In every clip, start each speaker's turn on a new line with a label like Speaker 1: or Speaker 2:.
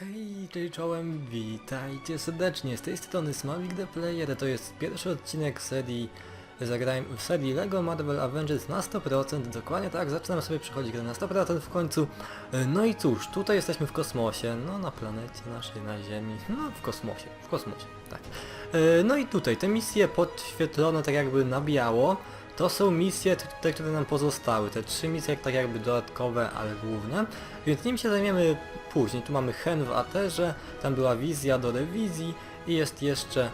Speaker 1: Hej, cześć czołem, witajcie serdecznie, z tej strony Smavik the Player, to jest pierwszy odcinek serii. Zagrałem w serii LEGO Marvel Avengers na 100%, dokładnie tak, zaczynam sobie przechodzić grę na 100% w końcu. No i cóż, tutaj jesteśmy w kosmosie, no na planecie naszej, na Ziemi, no w kosmosie, w kosmosie, tak. E, No i tutaj, te misje podświetlone tak jakby na biało, to są misje, te, które nam pozostały, te trzy misje tak jakby dodatkowe, ale główne, więc nim się zajmiemy później. Tu mamy Hen w Aterze, tam była wizja do rewizji i jest jeszcze e,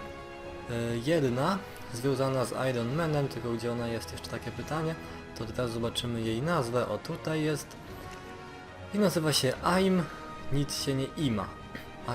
Speaker 1: jedna związana z Iron Manem, tylko gdzie ona jest jeszcze takie pytanie, to teraz zobaczymy jej nazwę, o tutaj jest i nazywa się AIM, nic się nie ima. A?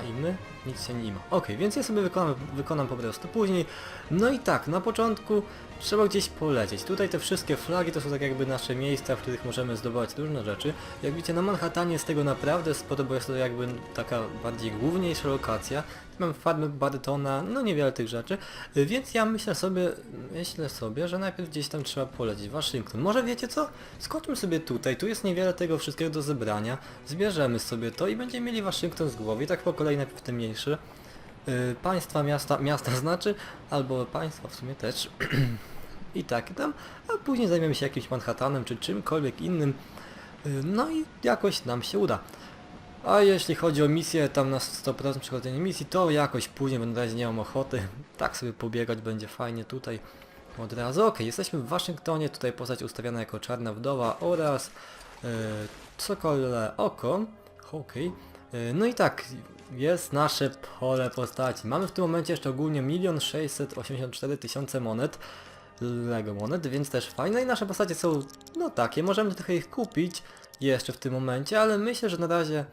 Speaker 1: Nic się nie ima. Ok, więc ja sobie wykonam, wykonam po prostu później. No i tak, na początku trzeba gdzieś polecieć. Tutaj te wszystkie flagi to są tak jakby nasze miejsca, w których możemy zdobywać różne rzeczy. Jak widzicie, na Manhattanie jest tego naprawdę sporo, bo jest to jakby taka bardziej główniejsza lokacja. Mam farmę Bartona, no niewiele tych rzeczy. Więc ja myślę sobie, myślę sobie, że najpierw gdzieś tam trzeba polecieć. Waszyngton. Może wiecie co? Skoczmy sobie tutaj, tu jest niewiele tego wszystkiego do zebrania. Zbierzemy sobie to i będziemy mieli Waszyngton z głowy. I tak po kolei najpierw te mniejsze. Yy, państwa, miasta, miasta znaczy, albo państwa w sumie też. I tak tam, a później zajmiemy się jakimś Manhattanem czy czymkolwiek innym. Yy, no i jakoś nam się uda. A jeśli chodzi o misję, tam na 100% przechodzenie misji, to jakoś później, na razie nie mam ochoty. Tak sobie pobiegać będzie fajnie tutaj od razu. Ok, jesteśmy w Waszyngtonie, tutaj postać ustawiana jako czarna wdowa oraz yy, cokole oko. Okej. Yy, no i tak, jest nasze pole postaci. Mamy w tym momencie jeszcze ogólnie 1 684 tysiące monet. Lego monet, więc też fajne i nasze postacie są no takie, możemy trochę ich kupić jeszcze w tym momencie, ale myślę, że na razie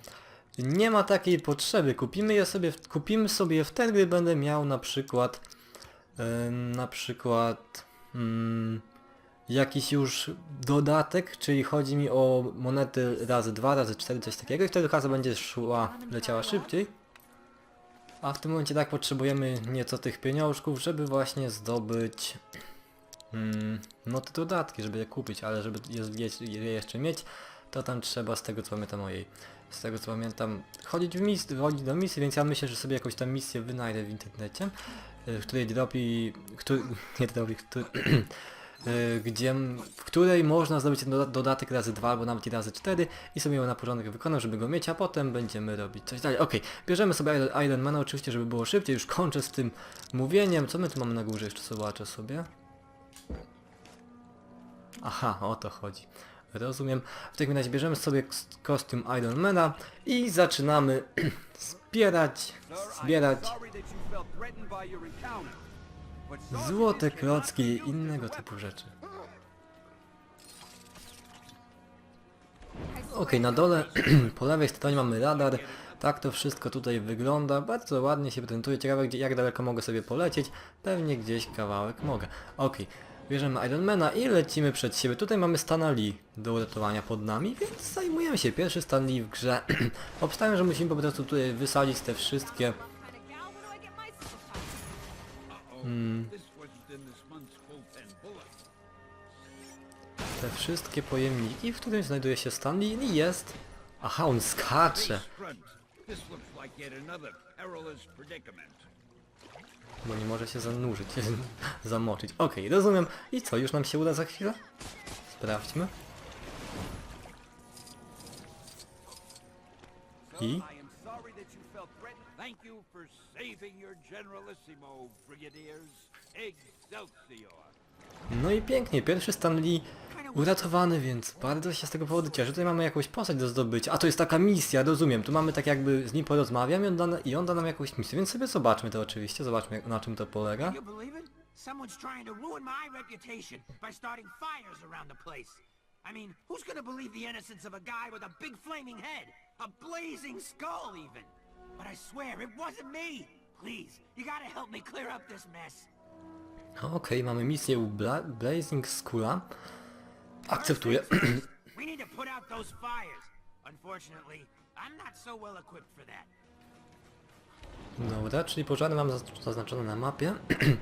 Speaker 1: nie ma takiej potrzeby. Kupimy je sobie, kupimy sobie wtedy, gdy będę miał na przykład em, na przykład mm, jakiś już dodatek, czyli chodzi mi o monety razy 2, razy 4, coś takiego i wtedy kasa będzie szła, leciała szybciej. A w tym momencie tak potrzebujemy nieco tych pieniążków, żeby właśnie zdobyć mm, no te dodatki, żeby je kupić, ale żeby je, je, je jeszcze mieć, to tam trzeba z tego co pamiętam ojej. Z tego co pamiętam chodzić w mis chodzić do misji, więc ja myślę, że sobie jakąś tam misję wynajdę w internecie, y, w której dropi, który, nie dropi, który, y, gdzie, w której można zdobyć ten doda- dodatek razy dwa albo nawet i razy cztery i sobie ją na porządek wykonam, żeby go mieć, a potem będziemy robić coś dalej. Okej, bierzemy sobie Iron, Iron Mana oczywiście, żeby było szybciej, już kończę z tym mówieniem. Co my tu mamy na górze? Jeszcze zobaczę sobie. Aha, o to chodzi. Rozumiem. W takim razie bierzemy sobie k- kostium Iron Mana i zaczynamy zbierać, zbierać złote klocki i innego typu rzeczy. Okej, na dole po lewej stronie mamy radar. Tak to wszystko tutaj wygląda. Bardzo ładnie się prezentuje. Ciekawe gdzie, jak daleko mogę sobie polecieć. Pewnie gdzieś kawałek mogę. Okej. Bierzemy Ironmana i lecimy przed siebie. Tutaj mamy Stana Lee do uratowania pod nami, więc zajmujemy się. Pierwszy Stan Lee w grze. Obstawiam, że musimy po prostu tutaj wysadzić te wszystkie mm,
Speaker 2: bullet.
Speaker 1: te wszystkie pojemniki, w którym znajduje się Stan Lee i jest... Aha, on skacze. Bo nie może się zanurzyć, zamoczyć. Okej, rozumiem. I co, już nam się uda za chwilę? Sprawdźmy. I?
Speaker 2: Saving your generalissimo, brigadiers. Excelsior.
Speaker 1: No i pięknie, pierwszy Stan Lee uratowany, więc bardzo się z tego powodu cieszę. Tutaj mamy jakąś postać do zdobycia. A to jest taka misja, rozumiem. Tu mamy tak jakby z nim porozmawiam i on da, i on da nam jakąś misję, więc sobie zobaczmy to oczywiście, zobaczmy jak, na czym to polega.
Speaker 3: You believe it? Someone's trying to ruin my reputation by starting fires around the place. I mean, who's gonna believe the innocence of a guy with a big flaming head? A blazing skull, even? But I swear, it wasn't me! Please, you gotta help me clear up this mess.
Speaker 1: Okej, mamy misję u Bla Blazing Skulla. Akceptuję.
Speaker 3: We need to put out those fires. Unfortunately, I'm not so well equipped for that.
Speaker 1: Dobra, czyli pożary mam zaz- zaznaczone na mapie.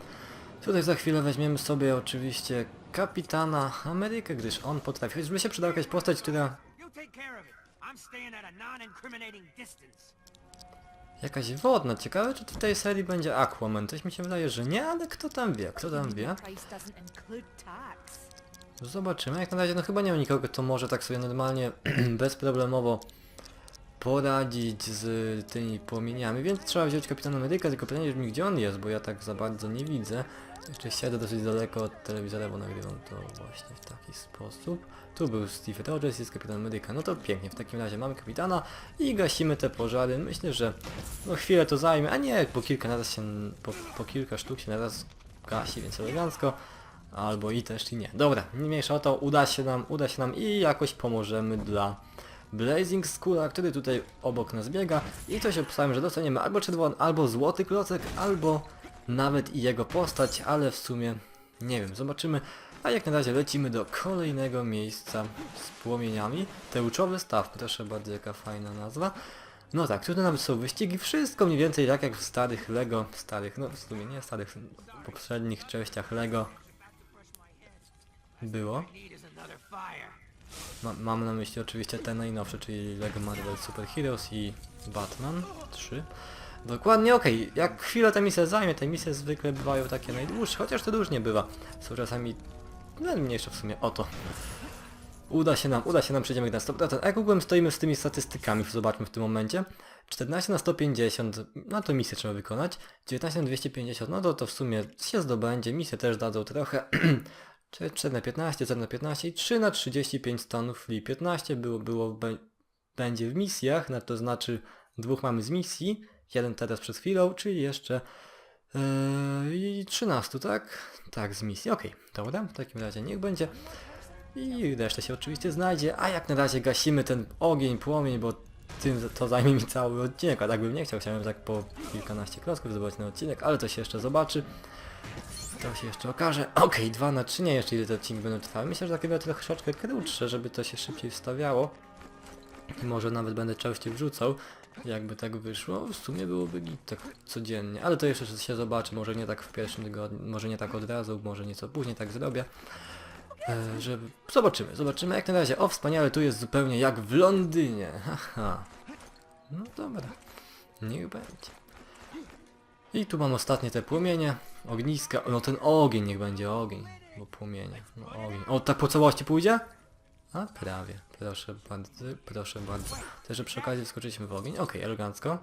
Speaker 1: Tutaj za chwilę weźmiemy sobie oczywiście kapitana Amerykę, gdyż on potrafi. Choćby się przydała jakaś postać, która
Speaker 3: You take care of it. I'm staying at a non-incriminating distance.
Speaker 1: Jakaś wodna. Ciekawe, czy w tej serii będzie Aquaman. Coś mi się wydaje, że nie, ale kto tam wie, kto tam wie. Zobaczymy. Jak na razie, no chyba nie ma nikogo, kto może tak sobie normalnie, bezproblemowo poradzić z tymi płomieniami, więc trzeba wziąć kapitana medyka, tylko pytanie brzmi, gdzie on jest, bo ja tak za bardzo nie widzę. Jeszcze siedzę dosyć daleko od telewizora, bo nagrywam to właśnie w taki sposób. Tu był Steve Rogers, jest kapitan medyka. No to pięknie, w takim razie mamy kapitana i gasimy te pożary. Myślę, że no chwilę to zajmie, a nie, po kilka naraz się, po, po kilka sztuk się naraz gasi, więc elegancko. Albo i też i nie. Dobra, nie mniejsza o to, uda się nam, uda się nam i jakoś pomożemy dla Blazing Skula, który tutaj obok nas biega i coś obstałem, że dostaniemy albo czerwony, albo złoty klocek, albo nawet i jego postać, ale w sumie nie wiem, zobaczymy. A jak na razie lecimy do kolejnego miejsca z płomieniami. Teuczowy staw, proszę bardzo, jaka fajna nazwa. No tak, tutaj nawet są wyścigi, wszystko mniej więcej tak jak w starych Lego, starych, no w sumie nie starych, poprzednich częściach Lego było. Ma, mam na myśli oczywiście te najnowsze, czyli Lego Marvel Super Heroes i Batman 3. Dokładnie, okej, jak chwilę ta misja zajmie, te misje zwykle bywają takie najdłuższe, chociaż to różnie bywa. Są czasami no, mniejsze w sumie, oto. Uda się nam, uda się nam, przejdziemy na 100%. A jak ogółem stoimy z tymi statystykami, zobaczmy w tym momencie. 14 na 150, no to misję trzeba wykonać. 19 na 250, no to to w sumie się zdobędzie, misje też dadzą trochę. 4 na 15, 4 na 15 i 3 na 35 stanów free. 15 było, było będzie w misjach, no to znaczy dwóch mamy z misji, jeden teraz przed chwilą, czyli jeszcze i 13, tak? Tak, z misji, okej, dobra, w takim razie niech będzie. I reszta się oczywiście znajdzie, a jak na razie gasimy ten ogień, płomień, bo tym to zajmie mi cały odcinek, a tak bym nie chciał, chciałem tak po kilkanaście klocków zdobyć na odcinek, ale to się jeszcze zobaczy. To się jeszcze okaże. Okej, 2 na 3, nie jeszcze ile te odcinki będą trwały. Myślę, że takie będą troszeczkę krótsze, żeby to się szybciej wstawiało. I może nawet będę częściej wrzucał, jakby tak wyszło. W sumie byłoby git tak codziennie, ale to jeszcze się zobaczy, może nie tak w pierwszym tygodniu, może nie tak od razu, może nieco później tak zrobię. E, zobaczymy, zobaczymy jak na razie. O, wspaniale, tu jest zupełnie jak w Londynie. Haha. No dobra, niech będzie. I tu mam ostatnie te płomienie, ogniska, no ten ogień niech będzie ogień, bo płomienie, no ogień. O, tak po całości pójdzie? A prawie, proszę bardzo, proszę bardzo. Też, że przy okazji wskoczyliśmy w ogień, okej, elegancko.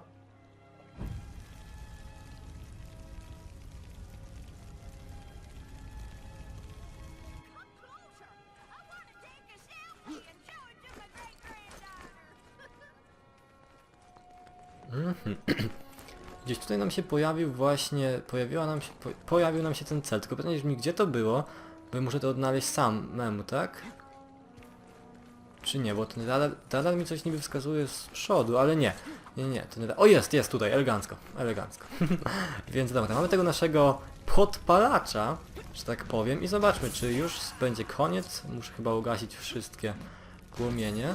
Speaker 1: Mhm. Gdzieś tutaj nam się pojawił właśnie, pojawiła nam się, po, pojawił nam się ten cel, tylko pytanie brzmi, gdzie to było? Bo muszę to odnaleźć samemu, tak? Czy nie, bo ten radar, radar mi coś niby wskazuje z przodu, ale nie. Nie, nie, ten radar, o jest, jest tutaj, elegancko, elegancko. Więc dobra, mamy tego naszego podpalacza, że tak powiem i zobaczmy, czy już będzie koniec. Muszę chyba ugasić wszystkie płomienie.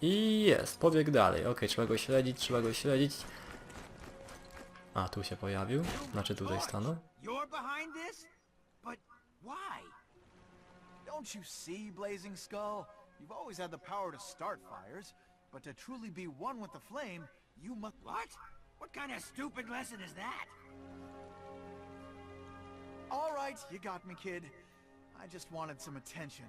Speaker 1: I jest, pobieg dalej, okej, trzeba go śledzić, trzeba go śledzić. A, tu się pojawił. Znaczy tutaj stanął.
Speaker 4: Don't you see, Blazing Skull? You've always had the power to start fires, but to truly be one with the flame, you must...
Speaker 3: What? What kind of stupid lesson is that?
Speaker 4: All right, you got me, kid. I just wanted some attention.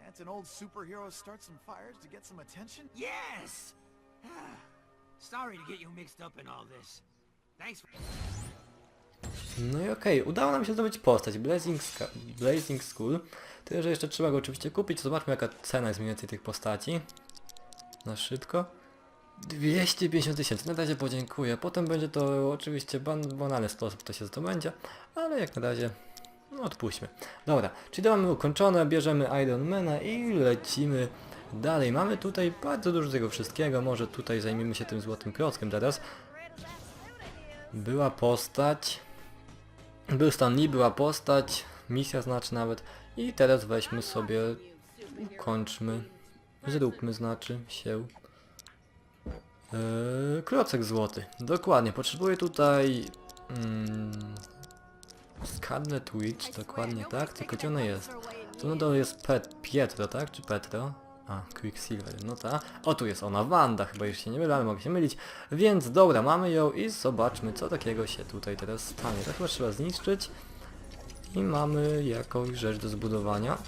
Speaker 4: Can't an old superhero start some fires to get some attention?
Speaker 3: Yes! Sorry to get you mixed up in all this. Thanks for...
Speaker 1: No i okej, udało nam się zdobyć postać, Blazing, Ska- Blazing Skull. Tyle, że jeszcze trzeba go oczywiście kupić. Zobaczmy jaka cena jest mniej więcej tych postaci. Na szybko. 250 tysięcy, na razie podziękuję. Potem będzie to oczywiście ban banalny sposób to się zdobędzie, ale jak na razie no odpuśćmy. Dobra, czyli to mamy ukończone, bierzemy Ironmana i lecimy dalej. Mamy tutaj bardzo dużo tego wszystkiego, może tutaj zajmiemy się tym złotym klockiem teraz. Była postać, był Stan Lee, była postać, misja znaczy nawet i teraz weźmy sobie, ukończmy, zróbmy znaczy się klocek złoty. Dokładnie, potrzebuję tutaj mm, Scarlet Witch, dokładnie tak, tylko gdzie ona jest? To no jest Pet, Pietro, tak? Czy Petro? A, Quicksilver, no ta. O, tu jest ona, Wanda, chyba już się nie mylę, ale mogę się mylić. Więc dobra, mamy ją i zobaczmy, co takiego się tutaj teraz stanie. To chyba trzeba zniszczyć. I mamy jakąś rzecz do zbudowania.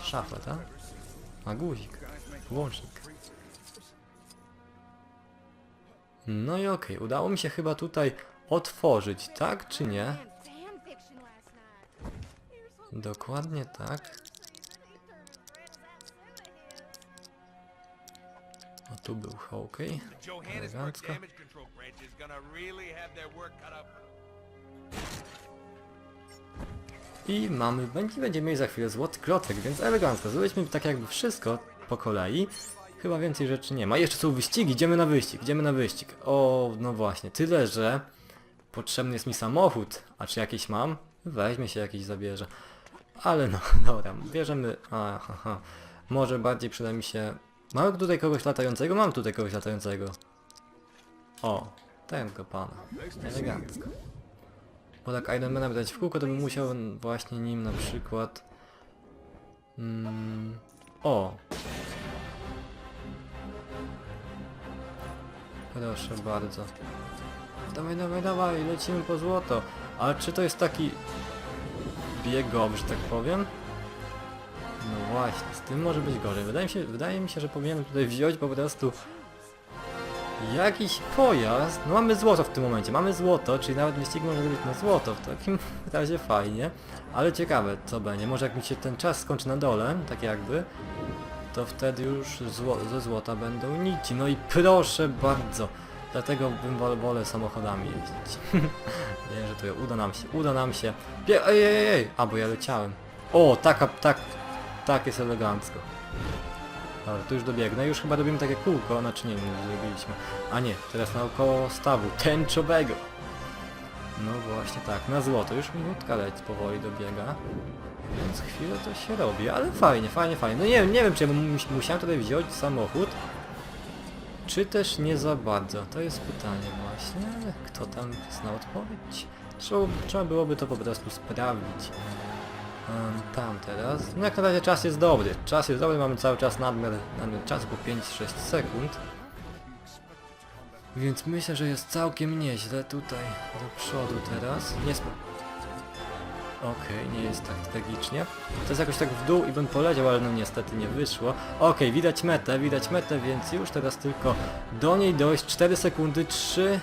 Speaker 1: Szafę, tak? A guzik. Włącznik. No i okej, udało mi się chyba tutaj otworzyć, tak czy nie? Dokładnie tak.
Speaker 2: Work cut out for
Speaker 1: I mamy, będzie, będziemy mieli za chwilę złoty klocek, więc elegancko. Zrobiliśmy tak jakby wszystko po kolei. Chyba więcej rzeczy nie ma. Jeszcze są wyścigi, idziemy na wyścig, idziemy na wyścig. O, no właśnie, tyle, że potrzebny jest mi samochód. A czy jakiś mam? Weźmie się jakiś, zabierze. Ale no, dobra, bierzemy... Aha, aha. Może bardziej przyda mi się... Mamy tutaj kogoś latającego? Mam tutaj kogoś latającego. O, tego pana. Elegancko. Bo tak Ironmana by dać w kółko, to bym musiał właśnie nim na przykład... Mm, o! Proszę bardzo. Dawaj, dawaj, dawaj, lecimy po złoto. Ale czy to jest taki biegowy, że tak powiem? No właśnie, z tym może być gorzej. Wydaje mi się, wydaje mi się że powinienem tutaj wziąć po prostu jakiś pojazd. No mamy złoto w tym momencie, mamy złoto, czyli nawet wyścig można zrobić na złoto. W takim razie fajnie. Ale ciekawe co będzie. Może jak mi się ten czas skończy na dole, tak jakby, to wtedy już zło ze złota będą nici. No i proszę bardzo. Dlatego bym wolę, samochodami jeździć. Nie, że to uda nam się, uda nam się. Bie ej, ej, ej, a bo ja leciałem. O, taka, tak, tak jest elegancko. Dobra, tu już dobiegnę, już chyba robimy takie kółko, znaczy nie, nie zrobiliśmy. A nie, teraz naokoło stawu tęczowego. No właśnie tak, na złoto, już minutka leć powoli dobiega. Więc chwilę to się robi, ale fajnie, fajnie, fajnie. No nie wiem, nie wiem czy ja musiałem tutaj wziąć samochód. Czy też nie za bardzo? To jest pytanie właśnie, kto tam zna odpowiedź? Trzeba, trzeba byłoby to po prostu sprawdzić. Tam teraz. No jak na razie czas jest dobry. Czas jest dobry, mamy cały czas nadmiar, nadmiar czasu po 5-6 sekund. Więc myślę, że jest całkiem nieźle tutaj do przodu teraz. Nie sp... Okej, nie jest tak tragicznie. To jest jakoś tak w dół i bym poleciał, ale no niestety nie wyszło. Okej, widać metę, widać metę, więc już teraz tylko do niej dojść. 4 sekundy, 3,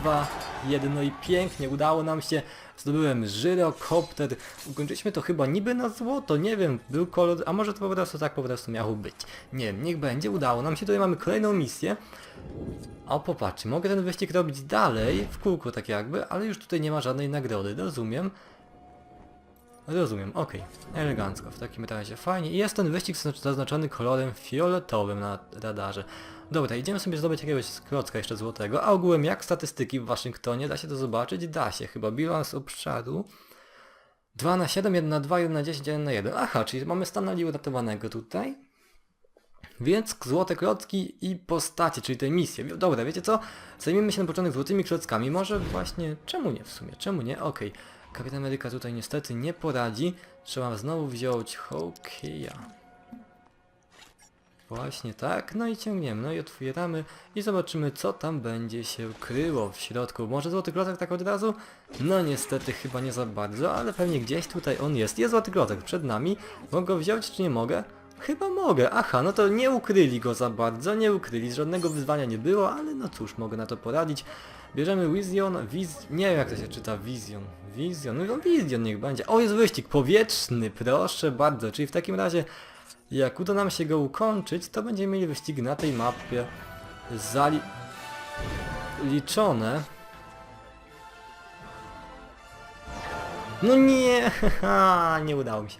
Speaker 1: 2, 1, no i pięknie, udało nam się. Zdobyłem żyrokopter. Ukończyliśmy to chyba niby na złoto, nie wiem, był kolor, a może to po prostu tak po prostu miało być. Nie wiem, niech będzie, udało nam się. Tutaj mamy kolejną misję. O, popatrz, mogę ten wyścig robić dalej, w kółko tak jakby, ale już tutaj nie ma żadnej nagrody, rozumiem. Rozumiem, okej, elegancko, w takim razie fajnie. I jest ten wyścig zazn- zaznaczony kolorem fioletowym na radarze. Dobra, idziemy sobie zdobyć jakiegoś klocka jeszcze złotego, a ogółem jak statystyki w Waszyngtonie, da się to zobaczyć? Da się, chyba bilans obszaru 2 na 7, 1 na 2, 1 na 10, 1 na 1. Aha, czyli mamy Stanley uratowanego tutaj. Więc złote klocki i postacie, czyli te misje. Dobra, wiecie co? Zajmiemy się na początek złotymi klockami. Może właśnie... Czemu nie w sumie? Czemu nie? Okej. Kapitan Ameryka tutaj niestety nie poradzi. Trzeba znowu wziąć Hawkeye'a. Właśnie tak. No i ciągniemy. No i otwieramy i zobaczymy co tam będzie się kryło w środku. Może złoty klocek tak od razu? No niestety chyba nie za bardzo, ale pewnie gdzieś tutaj on jest. Jest złoty klocek przed nami. Mogę go wziąć czy nie mogę? Chyba mogę, aha, no to nie ukryli go za bardzo, nie ukryli, żadnego wyzwania nie było, ale no cóż, mogę na to poradzić. Bierzemy Vision, Wiz... nie wiem jak to się czyta, Vision, Vision, no Vision niech będzie. O, jest wyścig powietrzny, proszę bardzo, czyli w takim razie, jak uda nam się go ukończyć, to będziemy mieli wyścig na tej mapie zali... liczone. No nie, nie udało mi się.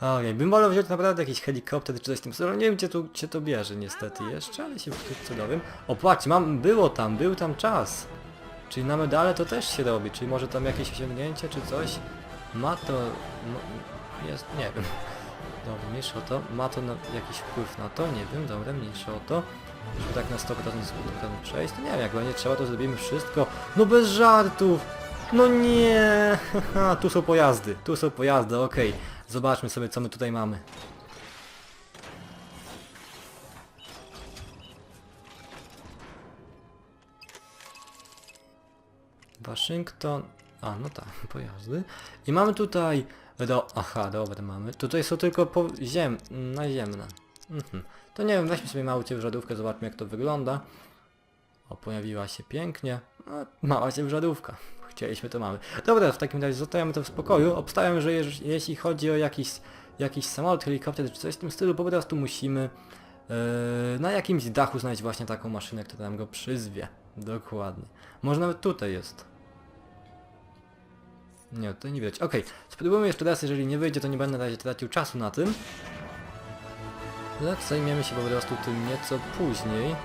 Speaker 1: Ojej, bym wolał wziąć naprawdę jakiś helikopter czy coś w tym stylu. Nie wiem gdzie tu gdzie to bierze niestety jeszcze, ale się wkrótce dowiem. O patrz, mam, było tam, był tam czas. Czyli na medale to też się robi, czyli może tam jakieś osiągnięcie czy coś. Ma to... jest, nie wiem. Dobra, mniejsza o to. Ma to jakiś wpływ na to? Nie wiem, dobra, mniejsza o to. Żeby tak na 100% z przejść, to nie wiem, jak będzie trzeba, to zrobimy wszystko. No bez żartów! No nie! tu są pojazdy, tu są pojazdy, okej. Okay. Zobaczmy sobie, co my tutaj mamy. Waszyngton... A, no tak, pojazdy. I mamy tutaj do... Aha, dobra, mamy. Tutaj są tylko po... ziem... naziemne. Mhm. To nie wiem, weźmy sobie małą ciężarówkę, zobaczmy jak to wygląda. O, pojawiła się pięknie. No, mała ciężarówka. Chcieliśmy, to mamy. Dobra, w takim razie zostawiamy to w spokoju. Obstawiam, że jeśli chodzi o jakiś, jakiś samolot, helikopter czy coś w tym stylu, po prostu musimy yy, na jakimś dachu znaleźć właśnie taką maszynę, która nam go przyzwie. Dokładnie. Może nawet tutaj jest. Nie, tutaj nie widać. Okej, spróbujmy jeszcze raz, jeżeli nie wyjdzie, to nie będę na razie tracił czasu na tym. Lecz zajmiemy się po prostu tym nieco później.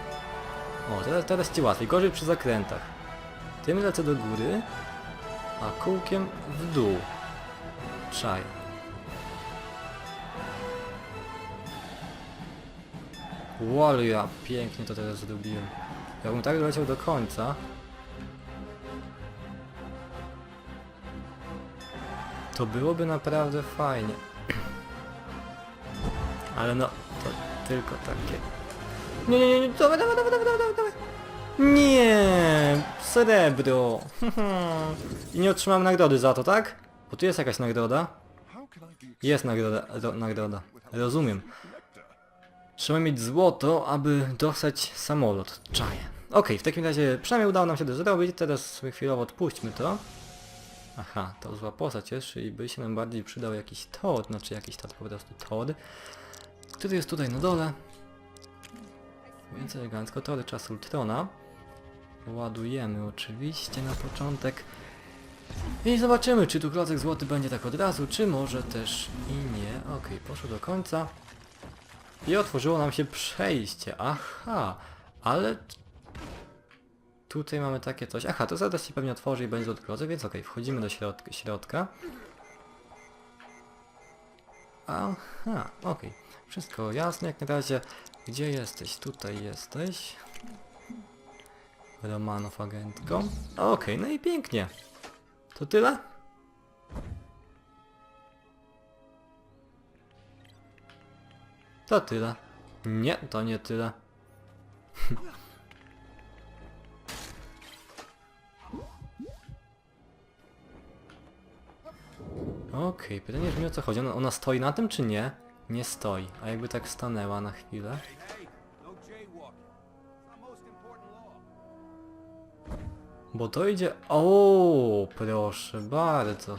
Speaker 1: O, teraz, teraz ci łatwiej. Gorzej przy zakrętach. Tym lecę do góry, a kółkiem w dół. Czaj. Wow, pięknie to teraz zrobiłem. Jakbym tak doleciał do końca, to byłoby naprawdę fajnie. Ale no, to tylko takie. Nie, nie, nie, dawaj, dawaj, dawaj, dawaj, dawaj, dawaj. Nie, srebro. I nie otrzymałem nagrody za to, tak? Bo tu jest jakaś nagroda. Jest nagroda, ro, nagroda. Rozumiem. Trzeba mieć złoto, aby dostać samolot. Czaję. Okej, w takim razie przynajmniej udało nam się to zrobić. Teraz sobie chwilowo odpuśćmy to. Aha, to zła postać jest, czyli by się nam bardziej przydał jakiś tor, znaczy jakiś tak po prostu tor. Który jest tutaj na dole. Więc elegancko, tory czas Ultrona. Ładujemy oczywiście na początek. I zobaczymy, czy tu klocek złoty będzie tak od razu, czy może też i nie. Okej, poszło do końca. I otworzyło nam się przejście. Aha, ale... Tutaj mamy takie coś. Aha, to zaraz się pewnie otworzy i będzie klocek, więc okej, wchodzimy do środka. środka. Aha, okej. Wszystko jasne jak na razie. Gdzie jesteś? Tutaj jesteś. Romanow agentką. Okej, no i pięknie. To tyle? To tyle. Nie, to nie tyle. Okej, pytanie brzmi o co chodzi. Ona, ona stoi na tym czy nie? Nie stoi. A jakby tak stanęła na chwilę?
Speaker 2: No.
Speaker 1: Bo to idzie... O, proszę bardzo.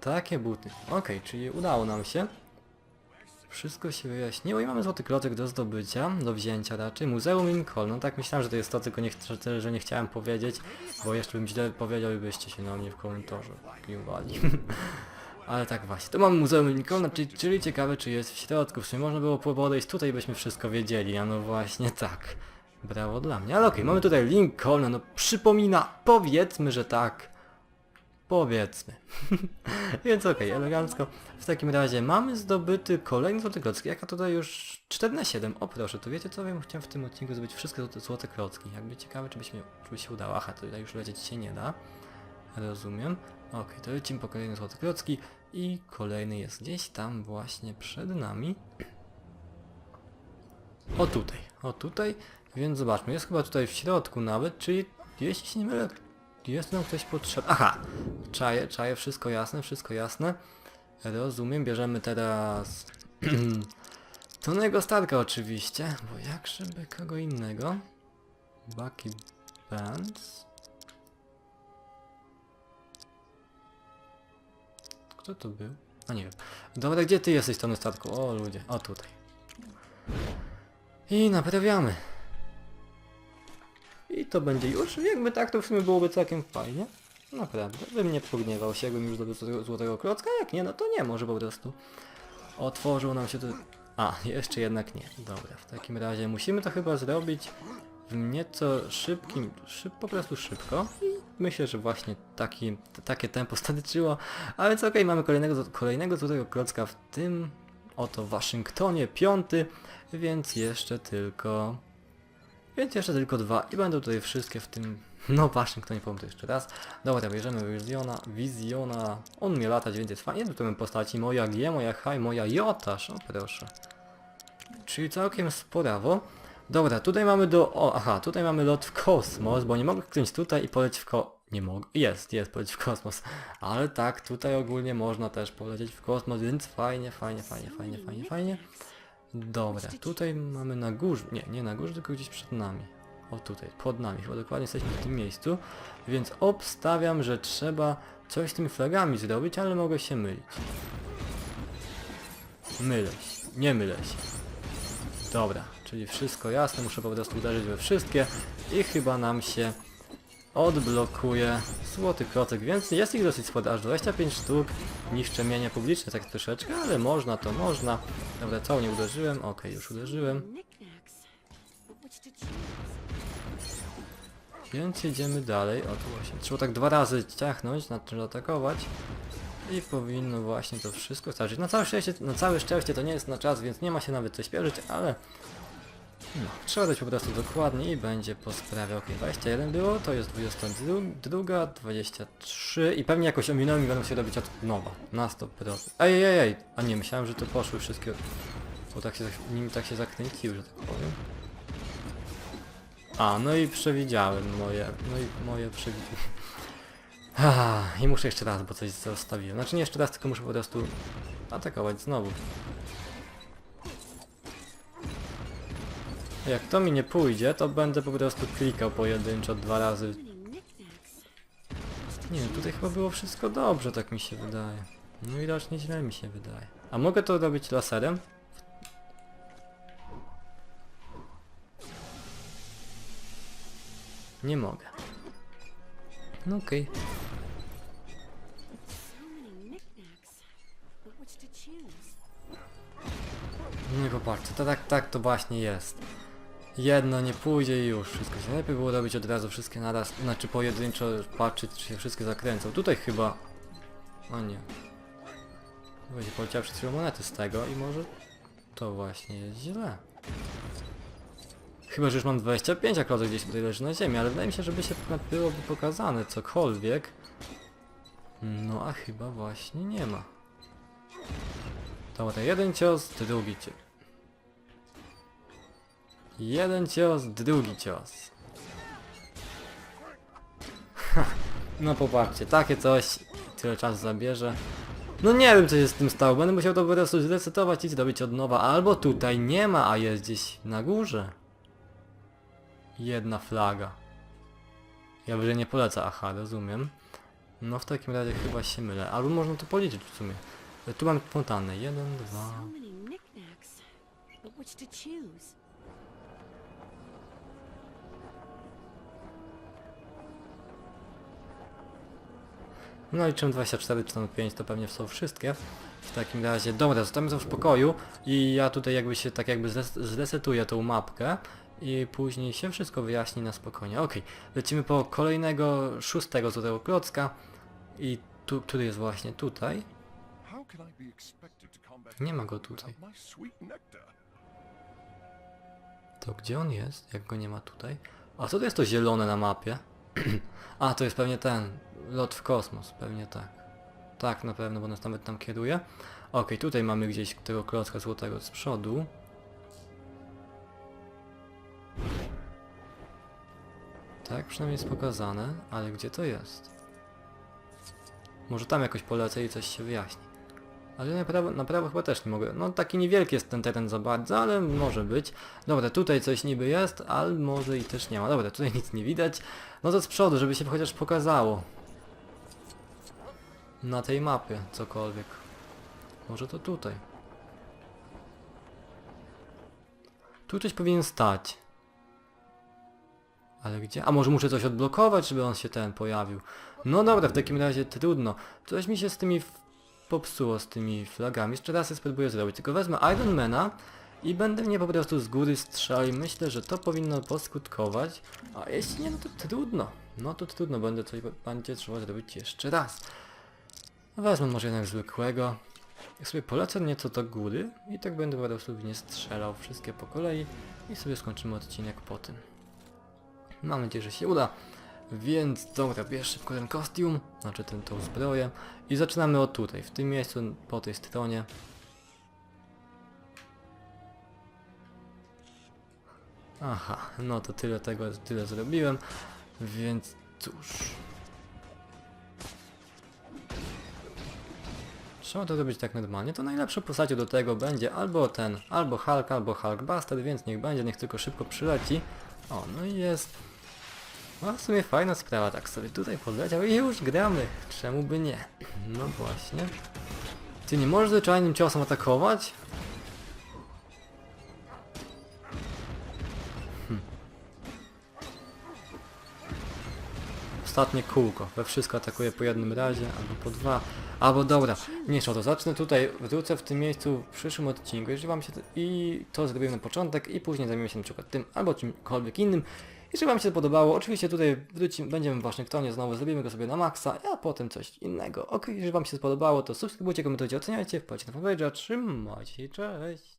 Speaker 1: Takie buty. Okej, czyli udało nam się. Wszystko się wyjaśniło i mamy złoty klocek do zdobycia, do wzięcia raczej. Muzeum Lincoln. No tak myślałem, że to jest to, tylko nie, że- że nie chciałem powiedzieć, bo jeszcze bym źle powiedział i byście się na mnie w komentarzu gniewali. Ale tak właśnie, to mamy Muzeum Lincolna, czyli, czyli ciekawe czy jest w środku. Sumie można było podejść tutaj, byśmy wszystko wiedzieli, a no właśnie tak. Brawo dla mnie. Ale okej, mamy tutaj Lincoln, no przypomina, powiedzmy, że tak. Powiedzmy. Więc okej, elegancko. W takim razie mamy zdobyty kolejny złoty klocki. Jaka tutaj już 4 na 7. O proszę, to wiecie co? Ja bym chciał w tym odcinku zrobić wszystkie złote, klocki. Jakby ciekawe, czy by, się, czy by się udało. Aha, tutaj już lecieć się nie da. Rozumiem. Okej, to lecimy po kolejne złote klocki. I kolejny jest gdzieś tam właśnie przed nami. O tutaj, o tutaj. Więc zobaczmy, jest chyba tutaj w środku nawet, czyli jeśli się nie mylę, jest nam ktoś potrzebny. Aha! Czaję, czaję, wszystko jasne, wszystko jasne. Rozumiem, bierzemy teraz... Tonego Starka oczywiście, bo jak żeby kogo innego. Bucky Bands. Kto to był? A nie wiem. Dobra, gdzie ty jesteś Tony Starku? O ludzie, o tutaj. I naprawiamy. I to będzie już. Jakby tak, to w sumie byłoby całkiem fajnie. Naprawdę, bym nie pogniewał się, jakbym już zdobył złotego, złotego klocka, jak nie, no to nie, może po prostu. Otworzył nam się to... A, jeszcze jednak nie. Dobra, w takim razie musimy to chyba zrobić w nieco szybkim, szyb, po prostu szybko. I myślę, że właśnie taki, takie tempo starczyło. Ale co okej, mamy kolejnego, kolejnego złotego klocka w tym oto Waszyngtonie, piąty, więc jeszcze tylko więc jeszcze tylko dwa i będą tutaj wszystkie w tym... No Waszyngtonie powiem to jeszcze raz. Dobra, bierzemy Wizjona, Wizjona. On więc jest fajnie. Tu mamy postaci moja G, moja H moja J aż, o proszę. Czyli całkiem sporawo. Dobra, tutaj mamy do... O, aha, tutaj mamy lot w kosmos, bo nie mogę kliknąć tutaj i polecieć w ko... Nie mogę. Jest, jest, polecieć w kosmos. Ale tak, tutaj ogólnie można też polecieć w kosmos, więc fajnie, fajnie, fajnie, fajnie, fajnie, fajnie. Dobra, tutaj mamy na górze... Nie, nie na górze, tylko gdzieś przed nami. O tutaj, pod nami, chyba dokładnie jesteśmy w tym miejscu. Więc obstawiam, że trzeba coś z tymi flagami zrobić, ale mogę się mylić. Mylę się, nie mylę się. Dobra, czyli wszystko jasne, muszę po prostu uderzyć we wszystkie i chyba nam się odblokuje złoty klocek, więc jest ich dosyć sporo, aż 25 sztuk, niszczę mienie publiczne tak troszeczkę, ale można to można. Dobra, co nie uderzyłem? Okej, już uderzyłem. Więc jedziemy dalej. O tu właśnie. Trzeba tak dwa razy ciachnąć, na czym atakować. I powinno właśnie to wszystko starczyć. Na całe szczęście, na całe szczęście to nie jest na czas, więc nie ma się nawet co śpieszyć, ale no, trzeba dać po prostu dokładnie i będzie po sprawie. Ok, 21 było, to jest 22, 23 i pewnie jakoś ominąłem i będą się robić od nowa. Na 100%. Ej, ej, ej. A nie, myślałem, że to poszły wszystkie... Bo tak się, nimi tak się zakręciły, że tak powiem. A, no i przewidziałem moje, no i moje przewidzenia. I muszę jeszcze raz, bo coś zostawiłem. Znaczy nie jeszcze raz, tylko muszę po prostu atakować znowu. Jak to mi nie pójdzie, to będę po prostu klikał pojedynczo dwa razy. Nie wiem, tutaj chyba było wszystko dobrze, tak mi się wydaje. No i raczej źle mi się wydaje. A mogę to robić laserem? Nie mogę. No okej.
Speaker 5: Choose?
Speaker 1: No i popatrzcie, to tak, tak to właśnie jest. Jedno nie pójdzie i już wszystko się. Lepiej było robić od razu wszystkie naraz, znaczy pojedynczo patrzeć czy się wszystkie zakręcą. Tutaj chyba... O nie. Będzie poleciała chwilą monety z tego i może to właśnie jest źle. Chyba, że już mam 25, a klocek gdzieś tutaj leży na ziemi, ale wydaje mi się, żeby się byłoby pokazane cokolwiek. No a chyba właśnie nie ma. Dobra, jeden cios, drugi cios. Jeden cios, drugi cios. No popatrzcie, takie coś tyle czasu zabierze. No nie wiem co się z tym stało, będę musiał to po prostu zresetować i zrobić od nowa. Albo tutaj nie ma, a jest gdzieś na górze. Jedna flaga. Ja wyżej nie polecę, aha, rozumiem. No w takim razie chyba się mylę. Albo można to policzyć w sumie. Tu mam fontannę. Jeden, dwa, No i czym 24 czy tam 5 to pewnie są wszystkie. W takim razie, dobra, zostawiamy to w pokoju i ja tutaj jakby się tak jakby zres- zresetuję tą mapkę i później się wszystko wyjaśni na spokojnie. Okej, lecimy po kolejnego szóstego złotego klocka i tu, który jest właśnie tutaj. Nie ma go tutaj. To gdzie on jest? Jak go nie ma tutaj? A co to jest to zielone na mapie? A, to jest pewnie ten, lot w kosmos, pewnie tak. Tak, na pewno, bo nas nawet tam kieruje. Okej, tutaj mamy gdzieś tego klocka złotego z przodu. Tak, przynajmniej jest pokazane, ale gdzie to jest? Może tam jakoś polecę i coś się wyjaśni. Ale na prawo, na prawo chyba też nie mogę. No taki niewielki jest ten teren za bardzo, ale może być. Dobra, tutaj coś niby jest, ale może i też nie ma. Dobra, tutaj nic nie widać. No to z przodu, żeby się chociaż pokazało. Na tej mapie cokolwiek. Może to tutaj. Tu coś powinien stać. Ale gdzie? A może muszę coś odblokować, żeby on się ten pojawił. No dobra, w takim razie trudno. Coś mi się z tymi popsuło, z tymi flagami. Jeszcze raz spróbuję zrobić. Tylko wezmę Ironmana i będę mnie po prostu z góry strzelił. Myślę, że to powinno poskutkować. A jeśli nie, no to trudno. No to trudno, będę coś będzie trzeba zrobić jeszcze raz. Wezmę może jednak zwykłego. Jak sobie polecę nieco do góry i tak będę po prostu w nie strzelał wszystkie po kolei i sobie skończymy odcinek po tym. Mam nadzieję, że się uda. Więc dobra, bierz szybko ten kostium, znaczy ten, tą zbroję i zaczynamy od tutaj, w tym miejscu, po tej stronie. Aha, no to tyle tego, tyle zrobiłem, więc cóż. Trzeba to robić tak normalnie, to najlepszą postacią do tego będzie albo ten, albo Hulk, albo Hulkbuster, więc niech będzie, niech tylko szybko przyleci. O, no i jest. No w sumie fajna sprawa, tak sobie tutaj podleciał i już gramy. Czemu by nie? No właśnie. Ty nie możesz zwyczajnym ciosem atakować? Ostatnie kółko. We wszystko atakuje po jednym razie, albo po dwa. Albo dobra, mniejsza to. Zacznę tutaj, wrócę w tym miejscu w przyszłym odcinku. Jeżeli wam się to, i to zrobiłem na początek i później zajmiemy się przykład tym albo czymkolwiek innym. Jeżeli wam się podobało, oczywiście tutaj wrócimy, będziemy w Waszyngtonie znowu, zrobimy go sobie na maksa, a potem coś innego. Ok, jeżeli wam się spodobało, to subskrybujcie, komentujcie, oceniajcie, wpadźcie na fanpage'a, trzymajcie cześć!